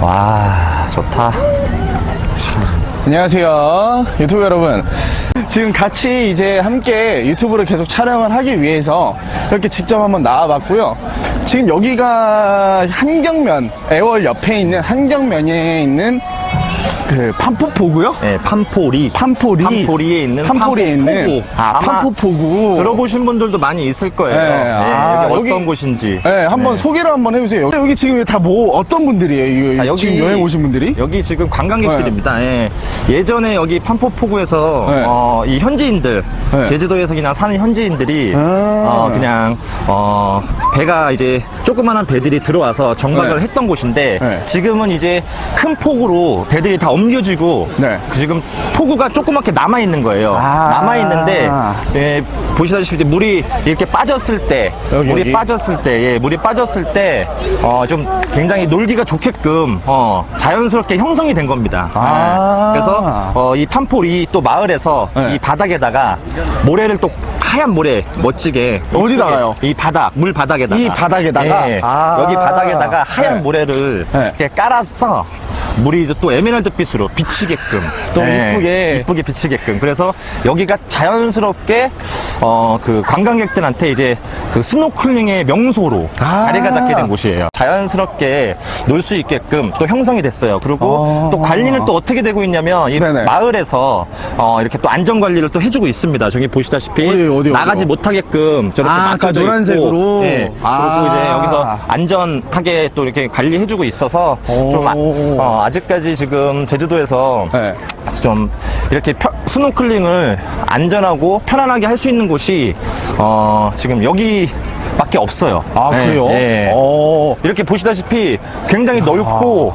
와, 좋다. 안녕하세요. 유튜브 여러분. 지금 같이 이제 함께 유튜브를 계속 촬영을 하기 위해서 이렇게 직접 한번 나와봤고요. 지금 여기가 한경면, 애월 옆에 있는 한경면에 있는 그 판포포구요? 네, 판포리. 판포리. 판포리에 있는 판포리에 있는. 아, 판포포구. 들어보신 분들도 많이 있을 거예요. 네, 네, 아, 여기 여기- 어떤 곳인지. 네, 한번 소개를 한번 해주세요. 여기, 여기 지금 다 뭐 어떤 분들이에요? 자, 여기 여기- 지금 여행 오신 분들이? 여기 지금 관광객들입니다. 예. 예전에 여기 판포포구에서 네. 어, 이 현지인들 네. 제주도에서 그냥 사는 현지인들이 아. 어, 그냥 어, 배가 이제 조그마한 배들이 들어와서 정박을 네. 했던 곳인데 네. 지금은 이제 큰 폭우로 배들이 다 옮겨지고 네. 지금 폭우가 조그맣게 남아 있는 거예요. 아. 남아 있는데 예, 보시다시피 물이 이렇게 빠졌을 때 여기, 물이 여기? 빠졌을 때 예, 물이 빠졌을 때 어, 좀 굉장히 놀기가 좋게끔 어, 자연스럽게 형성이 된 겁니다. 아. 예. 그래서 어, 이 판폴이 또 마을에서 네. 이 바닥에다가 모래를 또 하얀 모래 멋지게 어디다가요? 이 바닥 물 바닥에다가 이 바닥에다가? 예, 아. 여기 바닥에다가 하얀 네. 모래를 네. 이렇게 깔아서 물이 이제 또 에메랄드 빛으로 비치게끔 또 예, 이쁘게. 이쁘게 비치게끔 그래서 여기가 자연스럽게 어 그 관광객들한테 이제 그 스노클링의 명소로 아. 자리가 잡게 된 곳이에요. 자연스럽게 놀 수 있게끔 또 형성이 됐어요. 그리고 어. 또 관리는 또 어떻게 되고 있냐면 이 네네. 마을에서 어 이렇게 또 안전 관리를 또 해주고 있습니다. 저기 보시다시피 어디, 어디, 어디요? 나가지 못하게끔 저렇게 아, 막혀져 그 노란색으로? 있고, 예. 아. 그리고 이제 여기서 안전하게 또 이렇게 관리해주고 있어서 좀 아, 오. 직까지 지금 제주도에서 네. 좀 이렇게 펴- 스노클링을 안전하고 편안하게 할 수 있는 곳이 어 지금 여기 밖에 없어요. 아, 네, 그래요? 네. 어. 이렇게 보시다시피 굉장히 넓고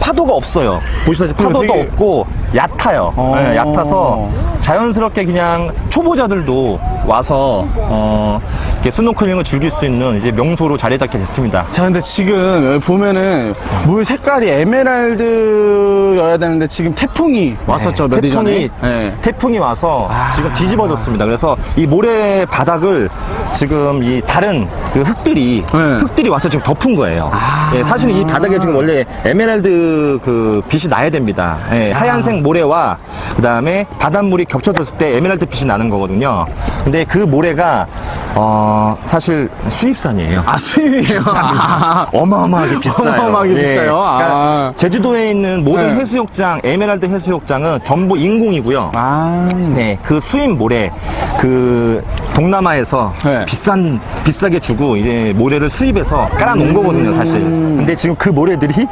파도가 없어요. 보시다시피 파도도 되게- 없고 얕아요. 어. 네, 얕아서 자연스럽게 그냥 초보자들도 와서 어 이렇게 스노클링을 즐길 수 있는 이제 명소로 자리 잡게 됐습니다. 자, 근데 지금 여기 보면은 물 색깔이 에메랄드여야 되는데 지금 태풍이 왔었죠, 몇일 전에. 태풍이 네. 태풍이 와서 아. 지금 뒤집어졌습니다. 그래서 이 모래 바닥을 지금 이 다른 그 흙들이 네. 흙들이 와서 지금 덮은 거예요. 아. 예, 사실 이 바닥에 지금 원래 에메랄드 그 빛이 나야 됩니다. 예, 아. 하얀색 모래와 그 다음에 바닷물이 겹쳐졌을 때 에메랄드 빛이 나는 거거든요. 근데 그 모래가 어 사실 수입산이에요. 아, 수입이에요. 아. 어마어마하게 비싸요. 어마어마하게 비싸요? 그러니까 아. 제주도에 있는 모든 네. 해수욕장, 에메랄드 해수욕장은 전부 인공이고요. 아. 네, 그 수입 모래, 그 동남아에서 네. 비싼 비싸게 주고 이제 모래를 수입해서 깔아놓은 음. 거거든요, 사실. 근데 지금 그 모래들이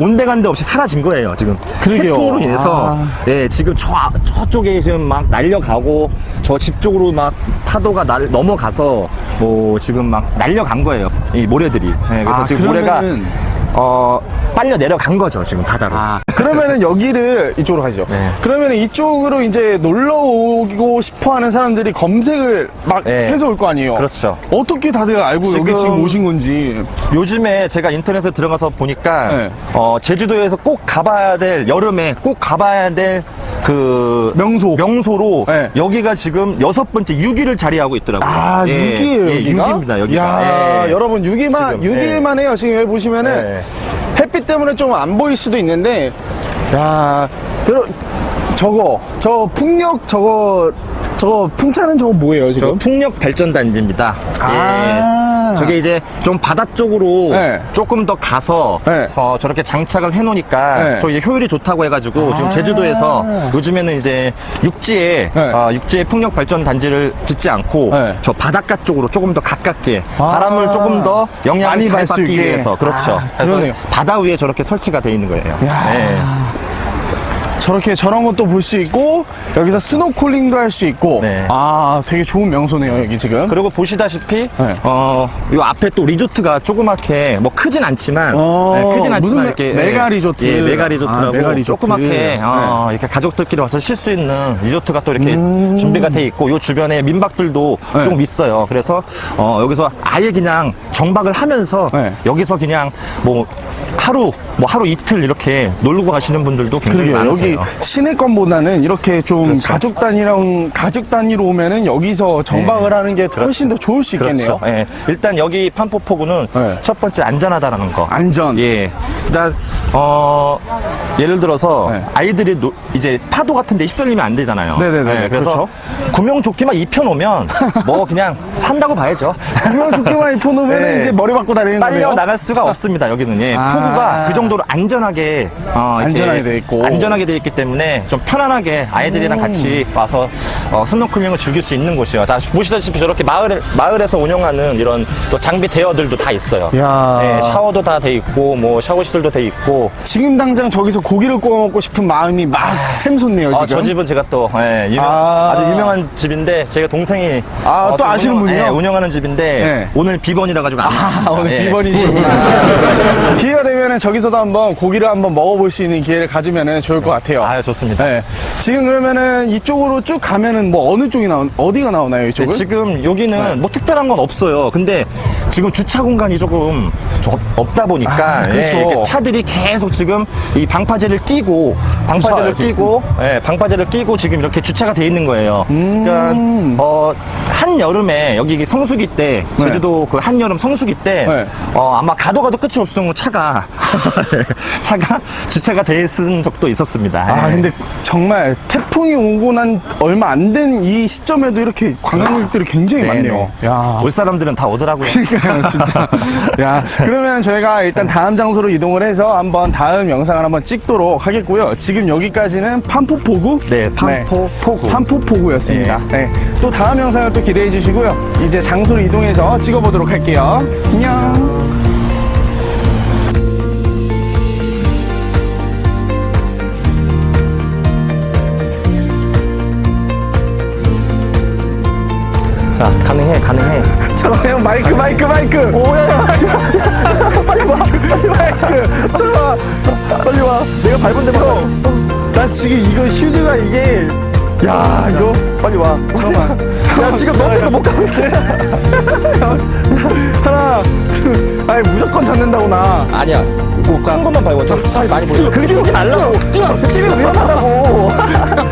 온데간데 없이 사라진 거예요, 지금. 그러게요. 태풍으로 인해서 아. 예, 지금 저 저쪽에 지금 막 날려가고 저 집 쪽으로 막 파도가 날 넘어가서 뭐 지금 막 날려간 거예요, 이 모래들이. 예, 그래서 아, 지금 그러면은- 모래가 어 빨려 내려간 거죠, 지금 바다로. 아, 그러면은 여기를 이쪽으로 가시죠. 네. 그러면은 이쪽으로 이제 놀러 오고 싶어 하는 사람들이 검색을 막 네. 해서 올 거 아니에요. 그렇죠. 어떻게 다들 알고 여기 지금- 지금 오신 건지. 요즘에 제가 인터넷에 들어가서 보니까 네. 어, 제주도에서 꼭 가봐야 될 여름에 꼭 가봐야 될 그 명소. 명소로 네. 여기가 지금 여섯 번째 6위를 자리하고 있더라고요. 아, 예, 6기예요, 예, 여기가? 6위입니다. 여기가. 야, 예. 여러분 6일만 지금, 6일만 해요. 지금 여기 보시면은 네. 햇빛 때문에 좀 안 보일 수도 있는데 야, 들어 저거 저 풍력 저거 저거 풍차는 저거 뭐예요, 저 지금? 풍력 발전 단지입니다. 아. 예. 저게 이제 좀 바다 쪽으로 네. 조금 더 가서 네. 어, 저렇게 장착을 해놓으니까 네. 저 이제 효율이 좋다고 해가지고 지금 아. 제주도에서 요즘에는 이제 육지에 네. 어, 육지에 풍력 발전 단지를 짓지 않고 네. 저 바닷가 쪽으로 조금 더 가깝게 아. 바람을 조금 더 영향을 많이 받기. 위해서 그렇죠. 아, 그래서. 바다 위에 저렇게 설치가 돼 있는 거예요. 야. 네. 저렇게 저런 것도 볼 수 있고 여기서 스노클링도 할 수 있고 네. 아 되게 좋은 명소네요 여기 지금 그리고 보시다시피 네. 어, 요 앞에 또 리조트가 조그맣게 뭐 크진 않지만 어, 네, 크진 않지만 메- 이렇게 메가 예, 리조트. 예, 메가 리조트라고 아, 메가 리조트. 조그맣게 어, 이렇게 가족들끼리 와서 쉴 수 있는 리조트가 또 이렇게 준비가 돼 있고 요 주변에 민박들도 음. 네. 좀 있어요. 그래서 어, 여기서 아예 그냥 정박을 하면서 네. 여기서 그냥 뭐 하루 뭐 하루 이틀 이렇게 놀고 가시는 분들도 굉장히 많으 시내권보다는 이렇게 좀 그렇죠. 가족 단위랑 가족 단위로 오면은 여기서 정박을 하는 게 훨씬 더 좋을 수 있겠네요. 그렇죠. 예. 일단 여기 판포포구는 네. 첫 번째 안전하다라는 거. 안전. 예. 일단 어 예를 들어서 네. 아이들이 노- 이제 파도 같은데 휩쓸리면 안 되잖아요. 네네네. 예, 그래서 그렇죠. 구명조끼만 입혀놓으면 뭐 그냥 산다고 봐야죠. 구명 조끼만 입혀놓으면 네. 이제 머리 받고 다니는 빨려 거네요. 나갈 수가 없습니다. 여기는 예. 아. 포구가 그 정도로 안전하게 어, 안전하게 돼 있고. 안전하게 돼 있기 때문에 좀 편안하게 아이들이랑 같이 와서 어, 스노클링을 즐길 수 있는 곳이에요. 자 보시다시피 저렇게 마을 마을에서 운영하는 이런 또 장비 대여들도 다 있어요. 야. 예, 샤워도 다 돼 있고 뭐 샤워실도 돼 있고. 지금 당장 저기서 고기를 구워 먹고 싶은 마음이 막 샘솟네요 지금. 아, 저 집은 제가 또 예, 유명, 아. 아... 주 유명한 집인데 제가 동생이 아, 또 아시는 운영, 분이요? 예, 운영하는 집인데 네. 오늘 비번이라 가지고 안 아. 오늘 예. 비번이시구나. 기회가 되면 은 저기서도 한번 고기를 한번 먹어볼 수 있는 기회를 가지면은 좋을 것 같아요. 아 좋습니다. 네. 지금 그러면은 이쪽으로 쭉 가면은 뭐 어느 쪽이 나오, 어디가 나오나요, 네, 이쪽은? 지금 여기는 뭐 특별한 건 없어요. 근데 지금 주차 공간이 조금 저- 없다 보니까 아, 그렇죠. 예, 차들이 계속 지금 이 방파제를 끼고 방파제를 끼고 예, 방파제를 끼고 지금 이렇게 주차가 돼 있는 거예요. 음. 그러니까 어, 한 여름에 여기 성수기 때 네. 제주도 그 한 여름 성수기 때 네. 어, 아마 가도 가도 끝이 없을 정도로 차가 차가 주차가 돼 있은 적도 있었습니다. 아, 예. 근데 정말 태풍이 오고 난 얼마 안 된 이 시점에도 이렇게 관광객들이 굉장히 네네. 많네요. 야. 올 사람들은 다 오더라고요. 그러니까요, 진짜. 야, 그러면 저희가 일단 다음 장소로 이동을 해서 한번 다음 영상을 한번 찍도록 하겠고요. 지금 여기까지는 판포포구? 네, 판포포구. 판포포구였습니다. 네. 또 다음 영상을 또 기 대해 주시고요. 이제 장소로 이동해서 찍어보도록 할게요. 안녕. 자, 가능해, 가능해. 잠깐만, 형, 마이크, 마이크, 마이크. 오야, 빨리 와, 빨리 마이크. 잠깐만, 빨리 와. 내가 밟은 데만. 나 지금 이거 휴즈가 이게. 야, 이거 빨리 와. 잠깐만. 야, 지금 너 때문에 못 가고 있지. 하나, 둘. 아니 무조건 잡는다고 나. 아니야. 꼭한 것만 밟아. 저살 많이 보여. 그렇게 하지 말라고. 뛰어! 뛰면 위험하다고.